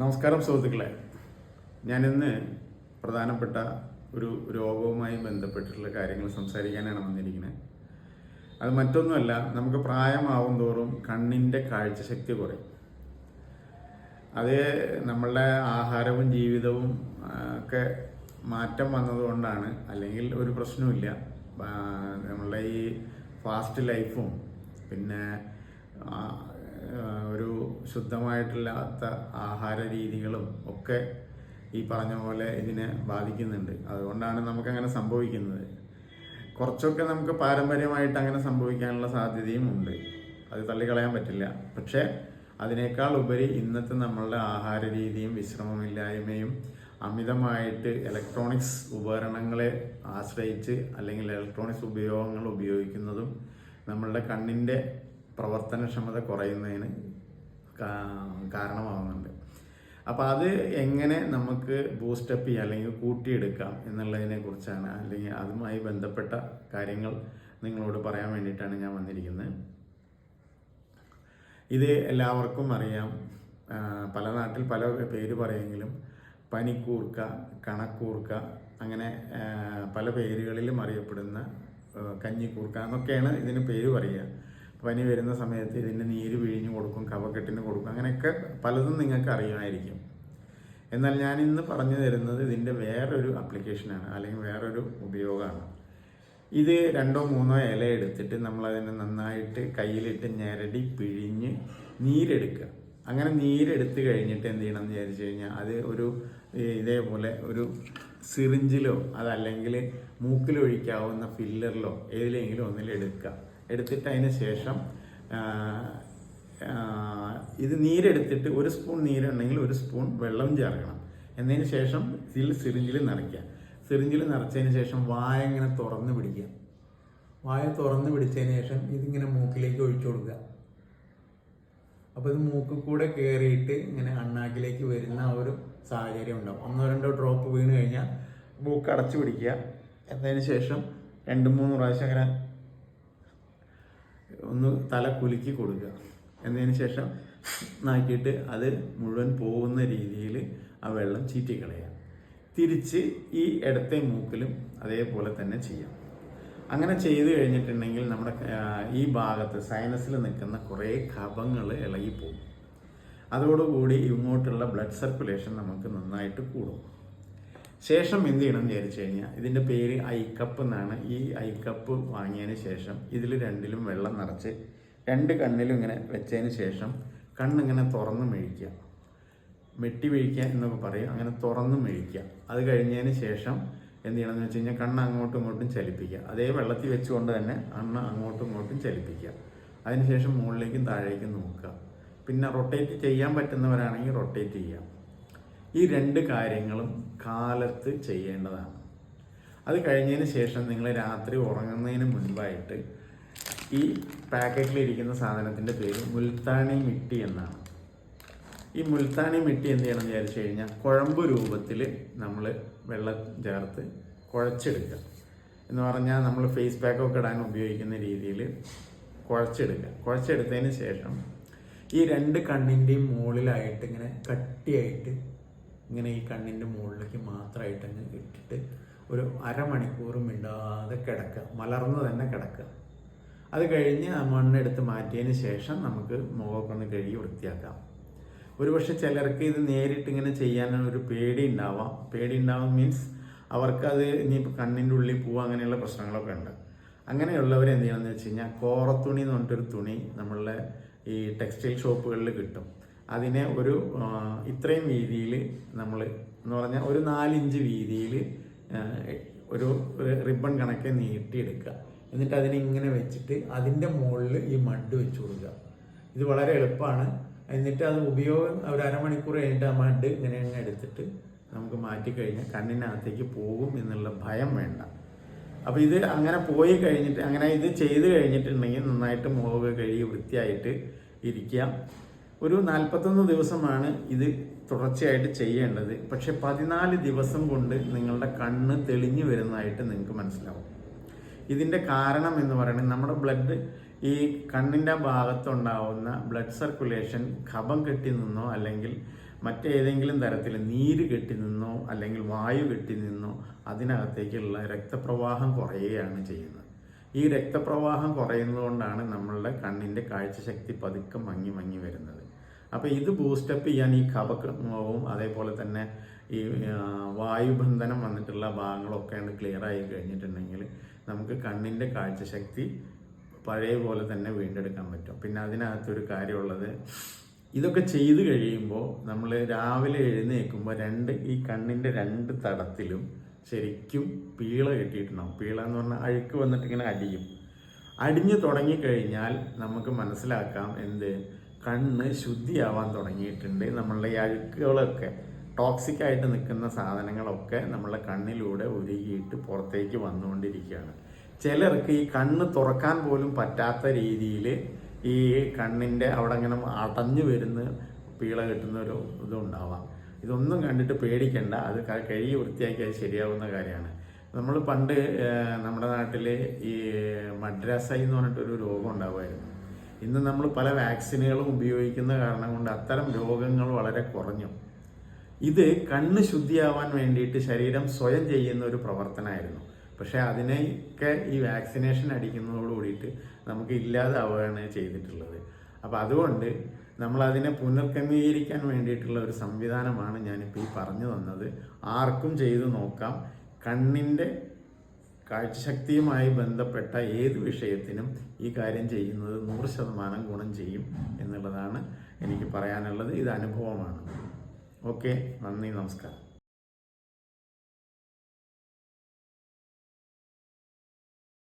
നമസ്കാരം സുഹൃത്തുക്കളെ. ഞാനിന്ന് പ്രധാനപ്പെട്ട ഒരു രോഗവുമായി ബന്ധപ്പെട്ടിട്ടുള്ള കാര്യങ്ങൾ സംസാരിക്കാനാണ് വന്നിരിക്കുന്നത്. അത് മറ്റൊന്നുമല്ല നമുക്ക് പ്രായമാവും തോറും കണ്ണിന്റെ കാഴ്ചശക്തി കുറയും. അത് നമ്മളുടെ ആഹാരവും ജീവിതവും ഒക്കെ മാറ്റം വന്നതുകൊണ്ടാണ് അല്ലെങ്കിൽ ഒരു പ്രശ്നവുമില്ല. നമ്മളുടെ ഈ ഫാസ്റ്റ് ലൈഫും പിന്നെ ഒരു ശുദ്ധമായിട്ടില്ലാത്ത ആഹാര രീതികളും ഒക്കെ ഈ പറഞ്ഞ പോലെ ഇതിനെ ബാധിക്കുന്നുണ്ട്. അതുകൊണ്ടാണ് നമുക്കങ്ങനെ സംഭവിക്കുന്നത്. കുറച്ചൊക്കെ നമുക്ക് പാരമ്പര്യമായിട്ട് അങ്ങനെ സംഭവിക്കാനുള്ള സാധ്യതയും ഉണ്ട്. അത് തള്ളിക്കളയാൻ പറ്റില്ല. പക്ഷേ അതിനേക്കാൾ ഉപരി ഇന്നത്തെ നമ്മളുടെ ആഹാര രീതിയും വിശ്രമമില്ലായ്മയും അമിതമായിട്ട് ഇലക്ട്രോണിക്സ് ഉപകരണങ്ങളെ ആശ്രയിച്ച് അല്ലെങ്കിൽ ഇലക്ട്രോണിക്സ് ഉപയോഗങ്ങൾ ഉപയോഗിക്കുന്നതും നമ്മളുടെ കണ്ണിന്റെ പ്രവർത്തനക്ഷമത കുറയുന്നതിന് കാരണമാകുന്നുണ്ട് അപ്പോൾ അത് എങ്ങനെ നമുക്ക് ബൂസ്റ്റപ്പ് ചെയ്യാം അല്ലെങ്കിൽ കൂട്ടിയെടുക്കാം എന്നുള്ളതിനെ കുറിച്ചാണ് അല്ലെങ്കിൽ അതുമായി ബന്ധപ്പെട്ട കാര്യങ്ങൾ നിങ്ങളോട് പറയാൻ വേണ്ടിയിട്ടാണ് ഞാൻ വന്നിരിക്കുന്നത്. ഇത് എല്ലാവർക്കും അറിയാം. പല നാട്ടിൽ പല പേര് പറയുമെങ്കിലും പനിക്കൂർക്ക കണക്കൂർക്ക അങ്ങനെ പല പേരുകളിലും അറിയപ്പെടുന്ന കഞ്ഞിക്കൂർക്ക എന്നൊക്കെയാണ് ഇതിന് പേര് പറയുക. പനി വരുന്ന സമയത്ത് ഇതിന്റെ നീര് പിഴിഞ്ഞ് കൊടുക്കും കവക്കെട്ടിന് കൊടുക്കും അങ്ങനെയൊക്കെ പലതും നിങ്ങൾക്ക് അറിയുമായിരിക്കും. എന്നാൽ ഞാൻ ഇന്ന് പറഞ്ഞു തരുന്നത് ഇതിന്റെ വേറൊരു ആപ്ലിക്കേഷനാണ് അല്ലെങ്കിൽ വേറൊരു ഉപയോഗമാണ്. ഇത് രണ്ടോ മൂന്നോ ഇല എടുത്തിട്ട് നമ്മളതിനെ നന്നായിട്ട് കയ്യിലിട്ട് ഞെരടി പിഴിഞ്ഞ് നീരെടുക്കുക. അങ്ങനെ നീരെടുത്ത് കഴിഞ്ഞിട്ട് എന്ത് ചെയ്യണം എന്ന് വിചാരിച്ചു കഴിഞ്ഞാൽ അത് ഒരു ഇതേപോലെ ഒരു സിറിഞ്ചിലോ അതല്ലെങ്കിൽ മൂക്കിലൊഴിക്കാവുന്ന ഫില്ലറിലോ ഏതിലെങ്കിലും ഒന്നിൽ എടുക്കുക. എടുത്തിട്ട് അതിന് ശേഷം ഇത് നീരെടുത്തിട്ട് ഒരു സ്പൂൺ നീരുണ്ടെങ്കിൽ ഒരു സ്പൂൺ വെള്ളം ചേർക്കണം. എന്നതിന് ശേഷം ഇതിൽ സിറിഞ്ചിൽ നിറയ്ക്കുക. സിറിഞ്ചിൽ നിറച്ചതിന് ശേഷം വായ ഇങ്ങനെ തുറന്ന് പിടിക്കുക. വായ തുറന്ന് പിടിച്ചതിന് ശേഷം ഇതിങ്ങനെ മൂക്കിലേക്ക് ഒഴിച്ചു കൊടുക്കുക. അപ്പോൾ ഇത് മൂക്കിൽ കൂടെ കയറിയിട്ട് ഇങ്ങനെ അണ്ണാക്കിലേക്ക് വരുന്ന ആ ഒരു സാഹചര്യം ഉണ്ടാവും. ഒന്നോ രണ്ടോ ഡ്രോപ്പ് വീണ് കഴിഞ്ഞാൽ മൂക്ക് അടച്ചു പിടിക്കുക. എന്നതിന് ശേഷം രണ്ട് മൂന്ന് പ്രാവശ്യം അങ്ങനെ ഒന്ന് തല കുലുക്കി കൊടുക്കുക. എന്നതിന് ശേഷം നാക്കിയിട്ട് അത് മുഴുവൻ പോകുന്ന രീതിയിൽ ആ വെള്ളം ചീറ്റിക്കളയുക. തിരിച്ച് ഈ ഇടത്തെ മൂക്കിലും അതേപോലെ തന്നെ ചെയ്യാം. അങ്ങനെ ചെയ്തു കഴിഞ്ഞിട്ടുണ്ടെങ്കിൽ നമ്മുടെ ഈ ഭാഗത്ത് സൈനസിൽ നിൽക്കുന്ന കുറേ കഫങ്ങൾ ഇളകിപ്പോകും. അതോടുകൂടി ഇങ്ങോട്ടുള്ള ബ്ലഡ് സർക്കുലേഷൻ നമുക്ക് നന്നായിട്ട് കൂടും. ശേഷം എന്ത് ചെയ്യണം എന്ന് വിചാരിച്ചു കഴിഞ്ഞാൽ ഇതിന്റെ പേര് ഐക്കപ്പ് എന്നാണ്. ഈ ഐക്കപ്പ് വാങ്ങിയതിന് ശേഷം ഇതിൽ രണ്ടിലും വെള്ളം നിറച്ച് രണ്ട് കണ്ണിലും ഇങ്ങനെ വെച്ചതിന് ശേഷം കണ്ണിങ്ങനെ തുറന്ന് മെഴിക്കുക മെട്ടി മെഴിക്കുക എന്നൊക്കെ പറയും. അങ്ങനെ തുറന്ന് മെഴിക്കുക അത് കഴിഞ്ഞതിന് ശേഷം എന്ത് ചെയ്യണം എന്ന് വെച്ച് കഴിഞ്ഞാൽ കണ്ണ് അങ്ങോട്ടും ഇങ്ങോട്ടും ചലിപ്പിക്കുക അതേ വെള്ളത്തിൽ വെച്ചുകൊണ്ട് തന്നെ അണ്ണ അങ്ങോട്ടും ഇങ്ങോട്ടും ചലിപ്പിക്കുക അതിനുശേഷം മുകളിലേക്കും താഴേക്കും നോക്കുക. പിന്നെ റൊട്ടേറ്റ് ചെയ്യാൻ പറ്റുന്നവരാണെങ്കിൽ റൊട്ടേറ്റ് ചെയ്യാം. ഈ രണ്ട് കാര്യങ്ങളും കാലത്ത് ചെയ്യേണ്ടതാണ്. അത് കഴിഞ്ഞതിന് ശേഷം നിങ്ങൾ രാത്രി ഉറങ്ങുന്നതിന് മുൻപായിട്ട് ഈ പാക്കറ്റിലിരിക്കുന്ന സാധനത്തിന്റെ പേര് മുൽത്താണി മിട്ടി എന്നാണ്. ഈ മുൽത്താണി മിട്ടി എന്ത് ചെയ്യണം എന്ന് വിചാരിച്ചു കഴിഞ്ഞാൽ കുഴമ്പ് രൂപത്തിൽ നമ്മൾ വെള്ളം ചേർത്ത് കുഴച്ചെടുക്കുക. എന്ന് പറഞ്ഞാൽ നമ്മൾ ഫേസ് പാക്കൊക്കെ ഇടാൻ ഉപയോഗിക്കുന്ന രീതിയിൽ കുഴച്ചെടുക്കുക. കുഴച്ചെടുത്തതിന് ശേഷം ഈ രണ്ട് കണ്ണിന്റെയും മുകളിലായിട്ട് ഇങ്ങനെ കട്ടിയായിട്ട് ഇങ്ങനെ ഈ കണ്ണിന്റെ മുകളിലേക്ക് മാത്രമായിട്ട് അങ്ങ് ഇട്ടിട്ട് ഒരു അരമണിക്കൂർ മിണ്ടാതെ കിടക്കുക മലർന്ന് തന്നെ കിടക്കുക. അത് കഴിഞ്ഞ് മണ്ണെടുത്ത് മാറ്റിയതിന് ശേഷം നമുക്ക് മുഖമൊക്കെ ഒന്ന് കഴുകി വൃത്തിയാക്കാം. ഒരുപക്ഷെ ചിലർക്ക് ഇത് നേരിട്ട് ഇങ്ങനെ ചെയ്യാനാണ് ഒരു പേടി ഉണ്ടാവാം. പേടി ഉണ്ടാവാം മീൻസ് അവർക്കത് ഇനി കണ്ണിന്റെ ഉള്ളിൽ പോവുക അങ്ങനെയുള്ള പ്രശ്നങ്ങളൊക്കെ ഉണ്ട്. അങ്ങനെയുള്ളവർ എന്ത് ചെയ്യണമെന്ന് വെച്ച് കഴിഞ്ഞാൽ കോറത്തുണി എന്ന് പറഞ്ഞിട്ടൊരു തുണി നമ്മളുടെ ഈ ടെക്സ്റ്റൈൽ ഷോപ്പുകളിൽ കിട്ടും. അതിനെ ഒരു ഇത്രയും വീതിയിൽ നമ്മൾ എന്ന് പറഞ്ഞാൽ ഒരു നാലിഞ്ച് വീതിയിൽ ഒരു റിബൺ കണക്കെ നീട്ടിയെടുക്കുക. എന്നിട്ട് അതിനെ ഇങ്ങനെ വെച്ചിട്ട് അതിന്റെ മുകളിൽ ഈ മഡ് വെച്ച് കൊടുക്കുക. ഇത് വളരെ എളുപ്പമാണ്. എന്നിട്ട് അത് ഉപയോഗം ഒരു അരമണിക്കൂർ കഴിഞ്ഞിട്ട് ആ മഡ് ഇങ്ങനെ അങ്ങ് എടുത്തിട്ട് നമുക്ക് മാറ്റിക്കഴിഞ്ഞാൽ കണ്ണിനകത്തേക്ക് പോകും എന്നുള്ള ഭയം വേണ്ട. അപ്പോൾ ഇത് അങ്ങനെ പോയി കഴിഞ്ഞിട്ട് അങ്ങനെ ഇത് ചെയ്ത് കഴിഞ്ഞിട്ടുണ്ടെങ്കിൽ നന്നായിട്ട് മുഖമൊക്കെ കഴുകി വൃത്തിയായിട്ട് ഇരിക്കാം ഒരു നാൽപ്പത്തൊന്ന് ദിവസമാണ് ഇത് തുടർച്ചയായിട്ട് ചെയ്യേണ്ടത്. പക്ഷെ പതിനാല് ദിവസം കൊണ്ട് നിങ്ങളുടെ കണ്ണ് തെളിഞ്ഞു വരുന്നതായിട്ട് നിങ്ങൾക്ക് മനസ്സിലാവും. ഇതിന്റെ കാരണം എന്ന് പറയുന്നത് നമ്മുടെ ബ്ലഡ് ഈ കണ്ണിന്റെ ഭാഗത്തുണ്ടാവുന്ന ബ്ലഡ് സർക്കുലേഷൻ കഫം കെട്ടി നിന്നോ അല്ലെങ്കിൽ മറ്റേതെങ്കിലും തരത്തിൽ നീര് കെട്ടി നിന്നോ അല്ലെങ്കിൽ വായു കെട്ടി നിന്നോ അതിനകത്തേക്കുള്ള രക്തപ്രവാഹം കുറയുകയാണ് ചെയ്യുന്നത്. ഈ രക്തപ്രവാഹം കുറയുന്നതുകൊണ്ടാണ് നമ്മളുടെ കണ്ണിന്റെ കാഴ്ചശക്തി പതുക്കെ മങ്ങി മങ്ങി വരുന്നത്. അപ്പോൾ ഇത് ബൂസ്റ്റപ്പ് ചെയ്യാൻ ഈ കപകവും അതേപോലെ തന്നെ ഈ വായുബന്ധനം വന്നിട്ടുള്ള ഭാഗങ്ങളൊക്കെ ക്ലിയർ ആയി കഴിഞ്ഞിട്ടുണ്ടെങ്കിൽ നമുക്ക് കണ്ണിന്റെ കാഴ്ചശക്തി പഴയ പോലെ തന്നെ വീണ്ടെടുക്കാൻ പറ്റും. പിന്നെ അതിനകത്തൊരു കാര്യമുള്ളത് ഇതൊക്കെ ചെയ്ത് കഴിയുമ്പോൾ നമ്മൾ രാവിലെ എഴുന്നേൽക്കുമ്പോൾ രണ്ട് ഈ കണ്ണിന്റെ രണ്ട് തടത്തിലും ശരിക്കും പീള കെട്ടിയിട്ടുണ്ടാവും. പീള എന്ന് പറഞ്ഞാൽ അഴുക്ക് വന്നിട്ടിങ്ങനെ അടിയും. അടിഞ്ഞു തുടങ്ങിക്കഴിഞ്ഞാൽ നമുക്ക് മനസ്സിലാക്കാം എന്ത്? കണ്ണ് ശുദ്ധിയാവാൻ തുടങ്ങിയിട്ടുണ്ട്. നമ്മളുടെ ഈ അഴുക്കുകളൊക്കെ ടോക്സിക് ആയിട്ട് നിൽക്കുന്ന സാധനങ്ങളൊക്കെ നമ്മളെ കണ്ണിലൂടെ ഉരുകിയിട്ട് പുറത്തേക്ക് വന്നുകൊണ്ടിരിക്കുകയാണ്. ചിലർക്ക് ഈ കണ്ണ് തുറക്കാൻ പോലും പറ്റാത്ത രീതിയിൽ ഈ കണ്ണിന്റെ അവിടെ ഇങ്ങനെ അടഞ്ഞു വരുന്ന പീള കിട്ടുന്ന ഒരു ഇതുണ്ടാവാം. ഇതൊന്നും കണ്ടിട്ട് പേടിക്കണ്ട. അത് കഴുകി വൃത്തിയാക്കി അത് ശരിയാവുന്ന കാര്യമാണ്. നമ്മൾ പണ്ട് നമ്മുടെ നാട്ടിൽ ഈ മദ്രാസൈ എന്ന് പറഞ്ഞിട്ടൊരു രോഗം ഉണ്ടാവുമായിരുന്നു. ഇന്ന് നമ്മൾ പല വാക്സിനുകളും ഉപയോഗിക്കുന്ന കാരണം കൊണ്ട് അത്തരം രോഗങ്ങൾ വളരെ കുറഞ്ഞു. ഇത് കണ്ണ് ശുദ്ധിയാവാൻ വേണ്ടിയിട്ട് ശരീരം സ്വയം ചെയ്യുന്ന ഒരു പ്രവർത്തനമായിരുന്നു. പക്ഷേ അതിനെയൊക്കെ ഈ വാക്സിനേഷൻ അടിക്കുന്നതോട് കൂടിയിട്ട് നമുക്ക് ഇല്ലാതാവുകയാണ് ചെയ്തിട്ടുള്ളത്. അപ്പം അതുകൊണ്ട് നമ്മൾ അതിനെ പുനർക്രമീകരിക്കാൻ വേണ്ടിയിട്ടുള്ള ഒരു സംവിധാനമാണ് ഞാനിപ്പോൾ ഈ പറഞ്ഞു തന്നത്. ആർക്കും ചെയ്തു നോക്കാം. കണ്ണിന്റെ കാഴ്ചശക്തിയുമായി ബന്ധപ്പെട്ട ഏത് വിഷയത്തിനും ഈ കാര്യം ചെയ്യുന്നത് നൂറ് ശതമാനം ഗുണം ചെയ്യും എന്നുള്ളതാണ് എനിക്ക് പറയാനുള്ളത്. ഇത് അനുഭവമാണ്. ഓക്കെ നന്ദി നമസ്കാരം.